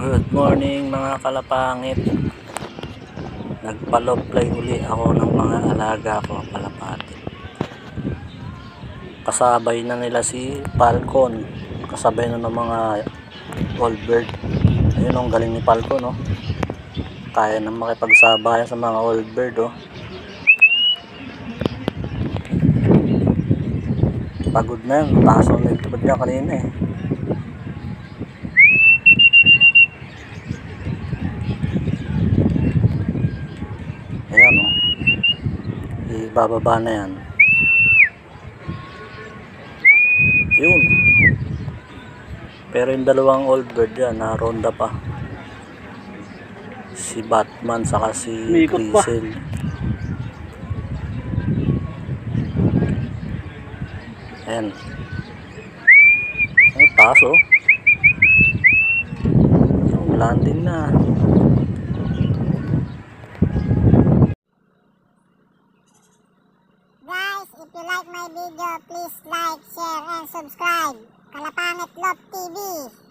Good morning mga kalapangit. Nagpa-love uli ako ng mga alaga ko kalapati. Kasabay na nila si Falcon. Kasabay na ng mga old bird. Ayun ang galing ni Falcon no. Kaya na makipagsabayan sa mga old bird oh. Pagod na yun. Taas ang nagtubad niya kanina eh. Ayan o. Ibababa na yan. Yun. Pero yung dalawang old bird yan, na ronda pa. Si Batman saka si. Grisel. Ayan. Ang taas oh. Landing na. If you like my video, please like, share, and subscribe. Kalapangit Love TV.